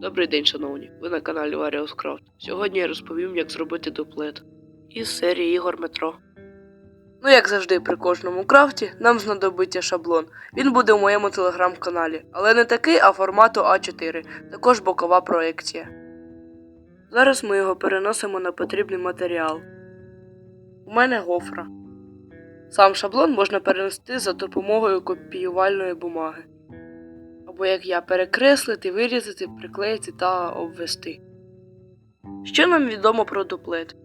Добрий день, шановні. Ви на каналі Various Craft. Сьогодні я розповім, як зробити дуплет із серії ігор метро. Ну, як завжди, при кожному крафті нам знадобиться шаблон. Він буде у моєму телеграм-каналі, але не такий, а формату А4, також бокова проекція. Зараз ми його переносимо на потрібний матеріал. У мене гофра. Сам шаблон можна перенести за допомогою копіювальної бумаги. Або як я перекреслити, вирізати, приклеїти та обвести. Що нам відомо про дуплет?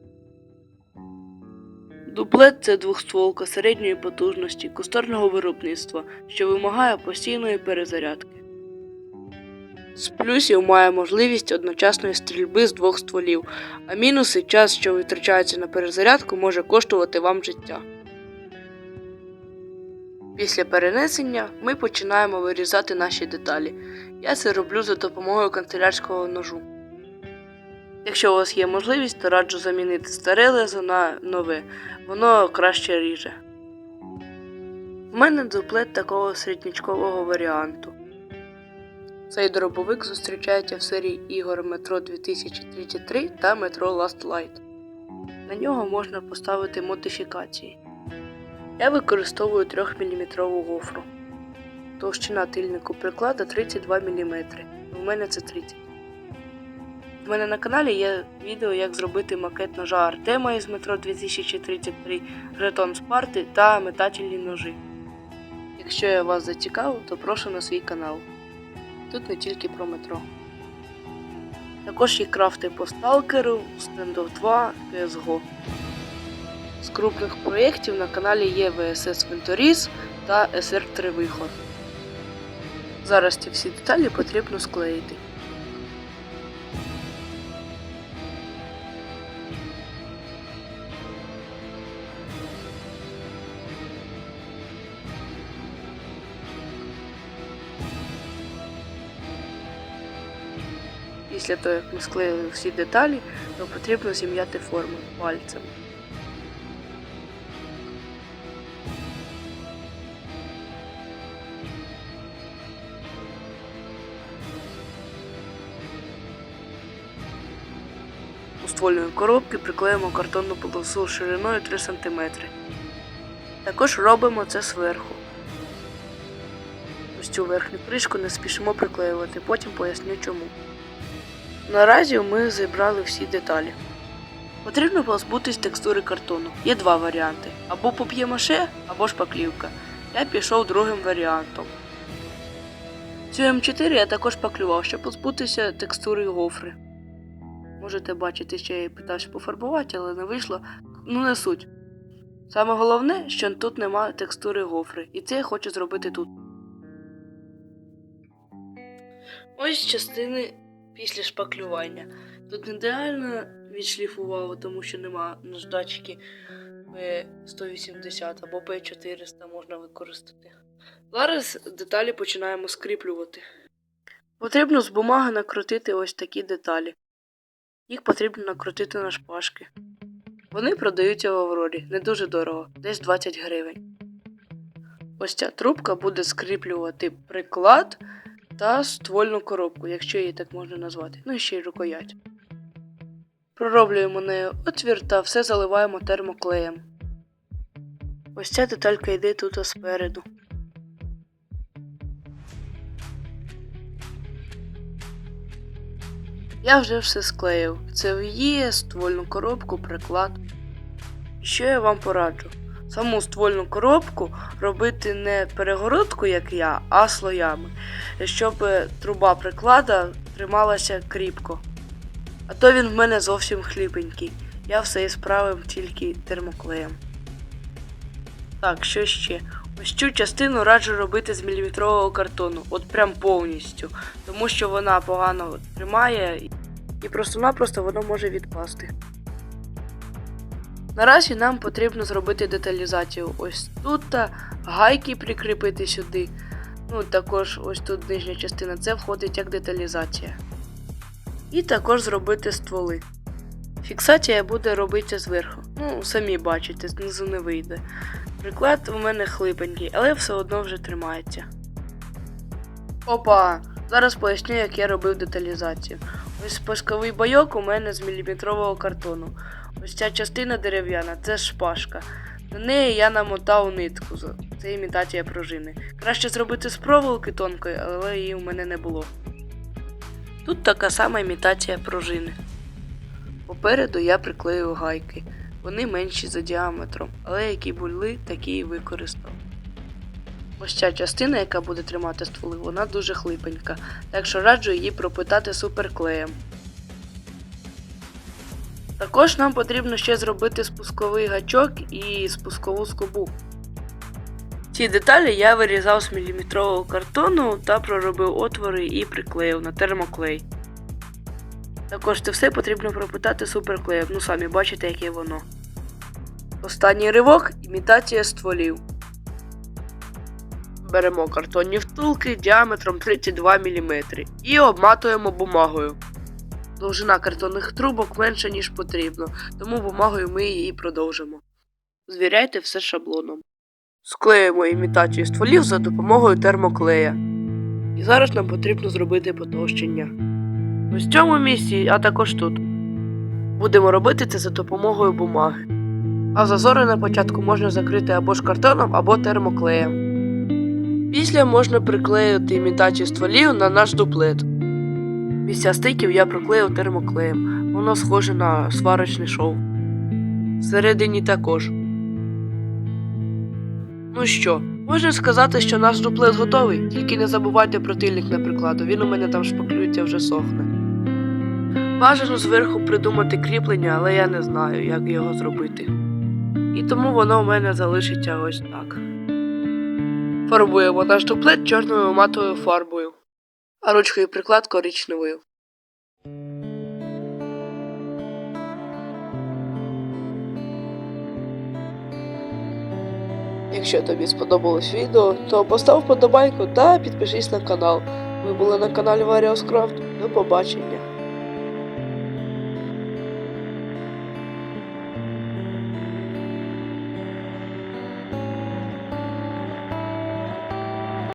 Дуплет це двохстволка середньої потужності кустарного виробництва, що вимагає постійної перезарядки. З плюсів має можливість одночасної стрільби з двох стволів, а мінуси час, що витрачається на перезарядку, може коштувати вам життя. Після перенесення ми починаємо вирізати наші деталі. Я це роблю за допомогою канцелярського ножу. Якщо у вас є можливість, то раджу замінити старе лезо на нове, воно краще ріже. У мене дуплет такого середнячкового варіанту. Цей дробовик зустрічається в серії ігор Метро 2033 та Метро Last Light. На нього можна поставити модифікації. Я використовую 3-мм гофру. Товщина тильнику приклада 32 мм. У мене це 30. У мене на каналі є відео, як зробити макет ножа Артема із метро 2033, жетон Спарти та метательні ножі. Якщо я вас зацікавив, то прошу на свій канал. Тут не тільки про метро. Також є крафти по сталкеру, Standoff 2, CSGO. Крупних проєктів на каналі є VSS Venturis та SR3 Вихор. Зараз ці всі деталі потрібно склеїти. Після того, як ми склеїли всі деталі, то потрібно зім'яти форму пальцем. У ствольної коробки приклеїмо картонну полосу шириною 3 см. Також робимо це зверху. Ось цю верхню кришку не спішимо приклеювати, потім поясню чому. Наразі ми зібрали всі деталі. Потрібно позбутись текстури картону. Є два варіанти: або пап'є-маше, або шпаклівка. Я пішов другим варіантом. Цю М4 я також паклював, щоб позбутися текстури гофри. Можете бачити, що я питався пофарбувати, але не вийшло. Ну не суть. Саме головне, що тут немає текстури гофри, і це я хочу зробити тут. Ось частини після шпаклювання. Тут ідеально відшліфувало, тому що нема наждачки P180 або P400 можна використати. Зараз деталі починаємо скріплювати. Потрібно з бумаги накрутити ось такі деталі. Їх потрібно накрутити на шпажки. Вони продаються в Аврорі не дуже дорого, десь 20 гривень. Ось ця трубка буде скріплювати приклад та ствольну коробку, якщо її так можна назвати, ну і ще й рукоять. Пророблюємо нею отвір та все заливаємо термоклеєм. Ось ця деталька йде тут спереду. Я вже все склеїв. Це є ствольну коробку, приклад. Що я вам пораджу? Саму ствольну коробку робити не перегородку, як я, а слоями, щоб труба приклада трималася кріпко. А то він в мене зовсім хліпенький. Я все і справив тільки термоклеєм. Так, що ще? Ось цю частину раджу робити з міліметрового картону, от прям повністю, тому що вона погано тримає і просто-напросто воно може відпасти. Наразі нам потрібно зробити деталізацію. Ось тут та гайки прикріпити сюди. Ну, також ось тут нижня частина, це входить як деталізація. І також зробити стволи. Фіксація буде робитися зверху. Ну, самі бачите, знизу не вийде. Приклад у мене хлипенький, але все одно вже тримається. Опа! Зараз поясню, як я робив деталізацію. Ось спусковий бойок у мене з міліметрового картону. Ось ця частина дерев'яна це шпажка. На неї я намотав нитку. Це імітація пружини. Краще зробити з проволоки тонкої, але її у мене не було. Тут така сама імітація пружини. Попереду я приклею гайки. Вони менші за діаметром, але які були, такі і використав. Ось ця частина, яка буде тримати стволи, вона дуже хлипенька, так що раджу її пропитати суперклеєм. Також нам потрібно ще зробити спусковий гачок і спускову скобу. Ці деталі я вирізав з міліметрового картону та проробив отвори і приклеїв на термоклей. Також це все потрібно пропитати суперклеєм, ну самі бачите, яке воно. Останній ривок імітація стволів. Беремо картонні втулки діаметром 32 мм і обматуємо бумагою. Довжина картонних трубок менша, ніж потрібно, тому бумагою ми її продовжимо. Звіряйте все шаблоном. Склеїмо імітацію стволів за допомогою термоклея. І зараз нам потрібно зробити потовщення. Ось в цьому місці, а також тут. Будемо робити це за допомогою бумаги. А зазори на початку можна закрити або ж картоном, або термоклеєм. Після можна приклеїти імітацію стволів на наш дуплет. Місця стиків я приклеїв термоклеєм. Воно схоже на сварочний шов. Всередині також. Ну що, можна сказати, що наш дуплет готовий, тільки не забувайте про тильник на прикладу, він у мене там шпаклюється вже сохне. Бажано зверху придумати кріплення, але я не знаю, як його зробити. І тому воно у мене залишиться ось так. Фарбуємо наш дуплет чорною матовою фарбою, а ручку і приклад коричневою. Якщо тобі сподобалось відео, то постав вподобайку та підпишись на канал. Ви були на каналі Various Craft. До побачення!